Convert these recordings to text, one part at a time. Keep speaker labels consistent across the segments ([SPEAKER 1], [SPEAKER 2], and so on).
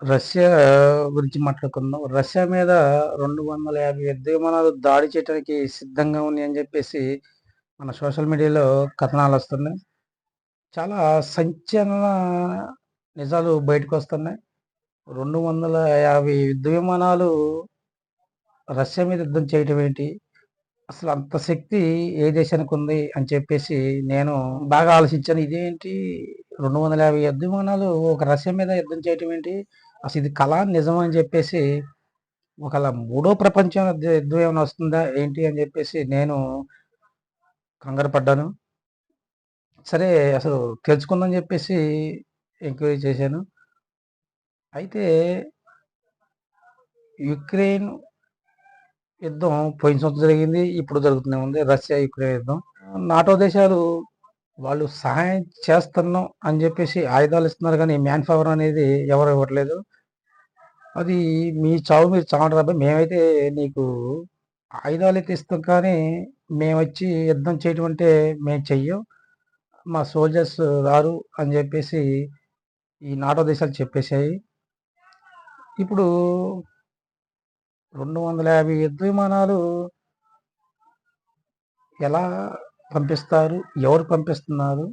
[SPEAKER 1] Russia గురించి మాట్లాడుకుందాం. Russia మీద 250 యుద్ధ విమానాలు దాడి చేయటానికి సిద్ధంగా ఉందని చెప్పేసి మన సోషల్ మీడియాలో కథనాలు వస్తున్నాయి చాలా సంచలన నిజాలు బయటకొస్తున్నాయి. 250 యుద్ధ విమానాలు రష్యా మీద యుద్ధం చేయటం ఏంటి? అసలు అంత శక్తి ఏ దేశానికి ఉంది అని చెప్పేసి నేను బాగా ఆలోచించాను. ఇదేంటి 250 యుద్ధ విమానాలు ఒక రష్యా మీద యుద్ధం చేయటం ఏంటి? అసలు ఇది కళ నిజం అని చెప్పేసి ఒకవేళ మూడో ప్రపంచం యుద్ధం ఏమైనా వస్తుందా ఏంటి? అని చెప్పేసి నేను కంగారు పడ్డాను. సరే అసలు తెలుసుకుందాం చెప్పేసి ఎంక్వైరీ చేశాను. అయితే యుక్రెయిన్ యుద్ధం పోయిన సంవత్సరం జరిగింది. ఇప్పుడు జరుగుతూనే ఉంది. రష్యా, యుక్రెయిన్ యుద్ధం. నాటో దేశాలు వాళ్ళు సహాయం చేస్తున్నాం అని చెప్పేసి ఆయుధాలు ఇస్తున్నారు కానీ మ్యాన్ పవర్ అనేది ఎవరు ఇవ్వట్లేదు. అది మీ చావు మీరు చావండ్రబాయ్! మేమైతే నీకు ఆయుధాలు అయితే ఇస్తాం కానీ, మేము వచ్చి యుద్ధం చేయటం అంటే మేము చెయ్యం. మా సోల్జర్స్ రారు అని చెప్పేసి ఈ నాటో దేశాలు చెప్పేశాయి. ఇప్పుడు 250 యుద్ధ విమానాలు ఎలా పంపిస్తారు? ఎవరు పంపిస్తున్నారు?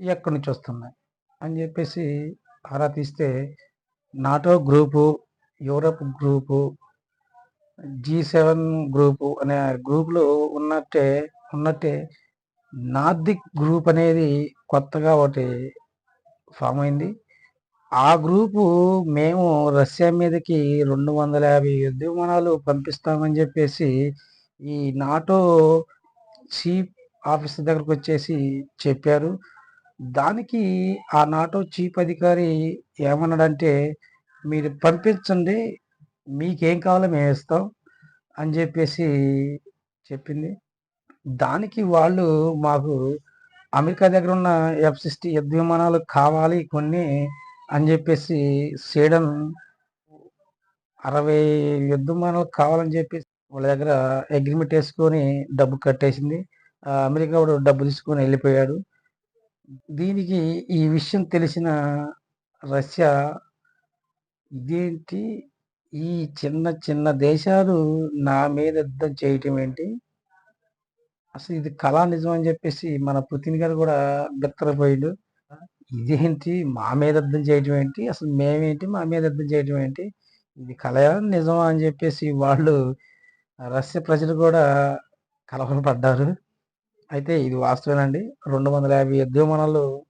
[SPEAKER 1] ఎక్కడి నుంచి వస్తున్నాయి? అని చెప్పేసి ఆరా తీస్తే NATO group, Europe group, G seven group అనే గ్రూపులు ఉన్నట్టే ఉన్నట్టే నార్డిక్ గ్రూప్ అనేది కొత్తగా ఒకటి ఫామ్ అయింది. ఆ గ్రూపు మేము రష్యా మీదకి 250 యుద్ధ విమానాలు పంపిస్తామని చెప్పేసి ఈ నాటో చీఫ్ ఆఫీసర్ దగ్గరకొచ్చేసి చెప్పారు. దానికి ఆ నాటో చీఫ్ అధికారి ఏమన్నాడంటే, "మీరు పంపించండి. మీకేం కావాలో మేము ఇస్తాం అని చెప్పేసి చెప్పింది. దానికి వాళ్ళు మాకు అమెరికా దగ్గర ఉన్న ఎఫ్ 60 యుద్ధ విమానాలు కావాలి కొన్ని అని చెప్పేసి సీడన్ అరవై యుద్ధ విమానాలు కావాలని చెప్పేసి వాళ్ళ దగ్గర అగ్రిమెంట్ వేసుకొని డబ్బు కట్టేసింది. అమెరికా వాడు డబ్బు తీసుకొని వెళ్ళిపోయాడు దీనికి ఈ విషయం తెలిసిన రష్యా ఇదేంటి? ఈ చిన్న చిన్న దేశాలు నా మీద యుద్ధం చేయటం ఏంటి? అసలు ఇది కళా నిజం అని చెప్పేసి మన పుతిన్ గారు కూడా బెత్తరపోయాడు ఇదేంటి? మా మీద యుద్ధం చేయటం ఏంటి? అసలు మేమేంటి? మా మీద యుద్ధం చేయటం ఏంటి? ఇది కలయా? నిజమా? అని చెప్పేసి వాళ్ళు రష్యా ప్రజలు గూడా కలవరపడ్డారు. అయితే ఇది వాస్తవేనండి. 250 యుద్ధ విమానాలు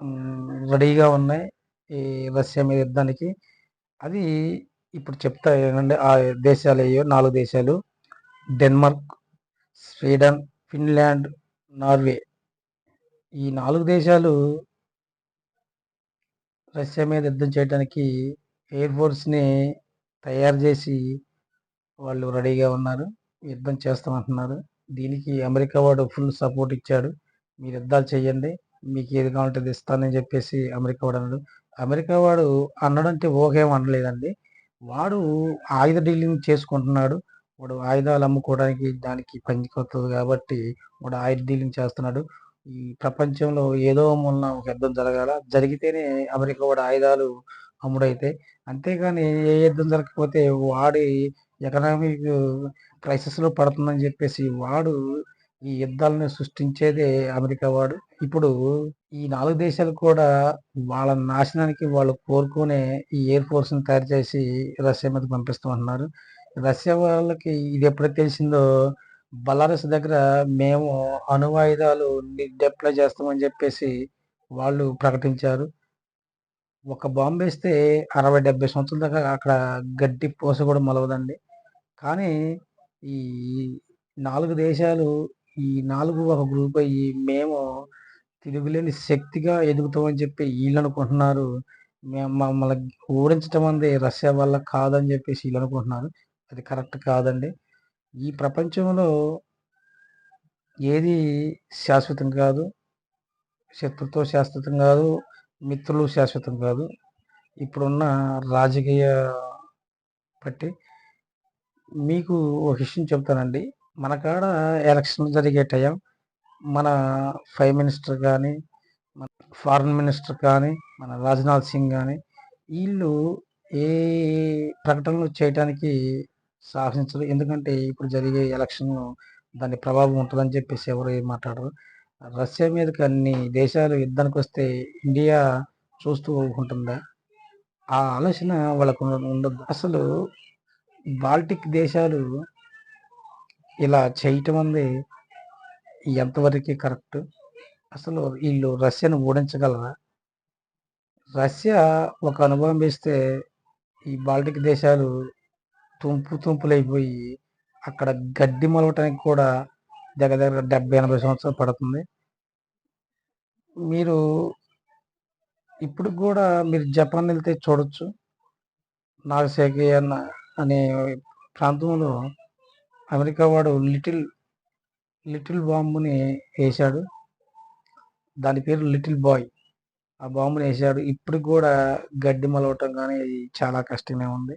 [SPEAKER 1] యుద్ధమనాలు రెడీగా ఉన్నాయి. ఈ రష్యా మీద యుద్ధానికి. అది ఇప్పుడు చెప్తా ఏంటంటే ఆ దేశాలు అయ్యో నాలుగు దేశాలు. Denmark, Sweden, Finland, Norway. ఈ నాలుగు దేశాలు రష్యా మీద యుద్ధం చేయడానికి ఎయిర్ ఫోర్స్‌ని తయారు చేసి వాళ్ళు రెడీగా ఉన్నారు. యుద్ధం చేస్తామంటున్నారు. దీనికి అమెరికా వాడు ఫుల్ సపోర్ట్ ఇచ్చాడు. మీరు యుద్ధాలు చేయండి. మీకు ఏది కావాలంటే ఇస్తానని చెప్పేసి అమెరికా వాడు అన్నాడు అమెరికా వాడు అనడంటే ఓకేం అనలేదండి. వాడు ఆయుధ డీలింగ్ చేసుకుంటున్నాడు. వాడు ఆయుధాలు అమ్ముకోవడానికి దానికి పనికొస్తది కాబట్టి వాడు ఆయుధ డీలింగ్ చేస్తున్నాడు. ఈ ప్రపంచంలో ఏదో మూలన ఒక యుద్ధం జరగాల. జరిగితేనే అమెరికా వాడు ఆయుధాలు అమ్ముడైతాయి. అంతేగాని ఏ యుద్ధం జరగకపోతే వాడి ఎకనామిక్ క్రైసిస్‌లో పడుతుందని చెప్పేసి వాడు ఈ యుద్ధాలను సృష్టించేదే అమెరికా వాడు. ఇప్పుడు ఈ నాలుగు దేశాలు కూడా వాళ్ళ నాశనానికి వాళ్ళు కోరుకునే ఈ ఎయిర్ ఫోర్స్‌ని తయారు చేసి రష్యా మీదకి పంపిస్తామంటున్నారు. రష్యా వాళ్ళకి ఇది ఎప్పుడైతే తెలిసిందో బలారస్ దగ్గర మేము అణువాయుధాలు డి చేస్తామని చెప్పేసి వాళ్ళు ప్రకటించారు. ఒక బాంబేస్తే 60, 70 సంవత్సరాల దాకా అక్కడ గడ్డి పూస కూడా మొలవదండి. కానీ ఈ నాలుగు దేశాలు ఈ నాలుగు ఒక గ్రూప్ అయ్యి మేము తిరుగులేని శక్తిగా ఎదుగుతామని చెప్పి ఈళ్ళనుకుంటున్నారు. మేము మమ్మల్ని ఓడించటం అనేది రష్యా వల్ల కాదని చెప్పేసి వీళ్ళు అనుకుంటున్నారు అది కరెక్ట్ కాదండి. ఈ ప్రపంచంలో ఏది శాశ్వతం కాదు. శత్రుతో శాశ్వతం కాదు మిత్రులు శాశ్వతం కాదు. ఇప్పుడున్న రాజకీయ బట్టి మీకు ఒక విషయం చెప్తానండి. మన కాడ ఎలక్షన్‌లు జరిగే టైం మన ప్రైమ్ మినిస్టర్ కానీ మన ఫారెన్ మినిస్టర్ కానీ, మన రాజ్‌నాథ్ సింగ్ కానీ వీళ్ళు ఏ ప్రకటనలు చేయటానికి సాహసించరు ఎందుకంటే ఇప్పుడు జరిగే ఎలక్షన్ దాని ప్రభావం ఉంటుందని చెప్పేసి ఎవరు ఏం మాట్లాడరు. రష్యా మీదకి అన్ని దేశాలు యుద్ధానికి వస్తే ఇండియా చూస్తూ ఊరుకుంటుందా ఆ ఆలోచన వాళ్ళకు ఉండదు అసలు బాల్టిక్ దేశాలు ఇలా చేయటం అనేది ఎంతవరకు కరెక్ట్? అసలు వీళ్ళు రష్యాను ఓడించగలరా? రష్యా ఒక అనుభవం వేస్తే ఈ బాల్టిక్ దేశాలు తుంపు తుంపులైపోయి అక్కడ గడ్డి మొలవటానికి కూడా దగ్గర దగ్గర డెబ్బై ఎనభై సంవత్సరాలు పడుతుంది. మీరు ఇప్పుడు కూడా మీరు జపాన్ వెళ్తే చూడొచ్చు. నాగసేకి అన్న అనే ప్రాంతంలో అమెరికా వాడు లిటిల్ లిటిల్ బాంబుని వేశాడు. దాని పేరు లిటిల్ బాయ్. ఆ బాంబుని వేశాడు. ఇప్పుడు కూడా గడ్డి మలవటం కానీ చాలా కష్టమే ఉంది.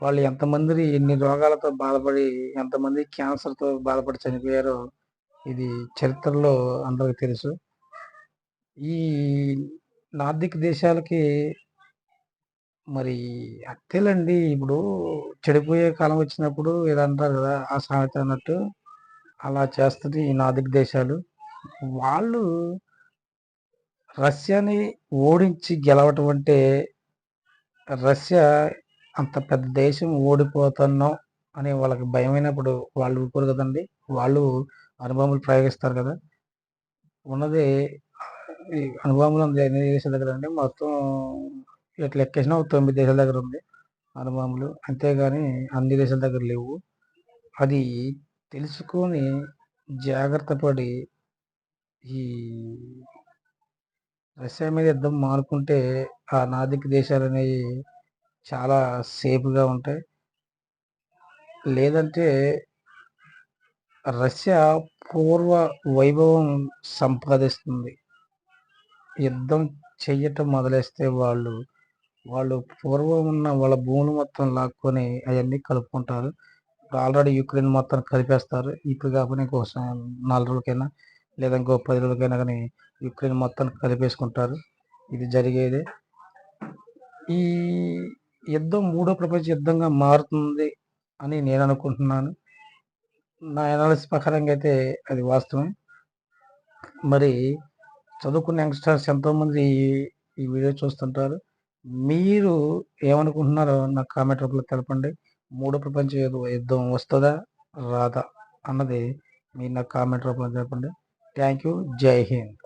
[SPEAKER 1] వాళ్ళు ఎంతమంది ఎన్ని రోగాలతో బాధపడి ఎంతమంది క్యాన్సర్తో బాధపడి చనిపోయారో ఇది చరిత్రలో అందరికి తెలుసు. ఈ నార్దిక్ దేశాలకి మరి అత్తేలండి ఇప్పుడు చెడిపోయే కాలం వచ్చినప్పుడు ఇదంటారు కదా ఆ సామెత అన్నట్టు అలా చేస్తుంది ఈ నార్దిక్ దేశాలు. వాళ్ళు రష్యాని ఓడించి గెలవటం అంటే రష్యా అంత పెద్ద దేశం ఓడిపోతున్నాం అని వాళ్ళకి భయమైనప్పుడు వాళ్ళు ఊరుకోరు కదండి. వాళ్ళు అనుభవములు ప్రయోగిస్తారు కదా. ఉన్నది అనుభవములు ఉంది ఎన్ని దేశాల దగ్గర అండి మొత్తం ఇట్లా లెక్కేసినా తొమ్మిది దేశాల దగ్గర ఉంది అనుభవములు అంతేగాని అన్ని దేశాల దగ్గర లేవు. అది తెలుసుకొని జాగ్రత్త పడి ఈ రష్యా మీద యుద్ధం మానుకుంటే ఆ నాదిక్ దేశాలు అనేవి చాలా సేఫ్గా ఉంటాయి. లేదంటే రష్యా పూర్వ వైభవం సంపాదిస్తుంది. యుద్ధం చెయ్యటం మొదలేస్తే వాళ్ళు వాళ్ళు పూర్వం ఉన్న వాళ్ళ భూములు మొత్తం లాక్కొని అవన్నీ కలుపుకుంటారు. ఆల్రెడీ యుక్రెయిన్ మొత్తం కలిపేస్తారు. ఇప్పుడు కాకుండా ఇంకో నాలుగు రోజులకైనా లేదా ఇంకో పది రోజులకైనా కానీ యుక్రెయిన్ మొత్తం కలిపేసుకుంటారు. ఇది జరిగేది. ఈ యుద్ధం మూడో ప్రపంచ యుద్ధంగా మారుతుంది అని నేను అనుకుంటున్నాను. నా ఎనాలిసిస్ ప్రకారంగా అయితే అది వాస్తవం. మరి చదువుకున్న యంగ్స్టర్స్ ఎంతోమంది ఈ వీడియో చూస్తుంటారు. మీరు ఏమనుకుంటున్నారో నాకు కామెంట్ రూపంలో తెలపండి. మూడో ప్రపంచ యుద్ధం వస్తుందా రాదా అన్నది మీరు నాకు కామెంట్ రూపంలో తెలపండి. థ్యాంక్ యూ జై హింద్.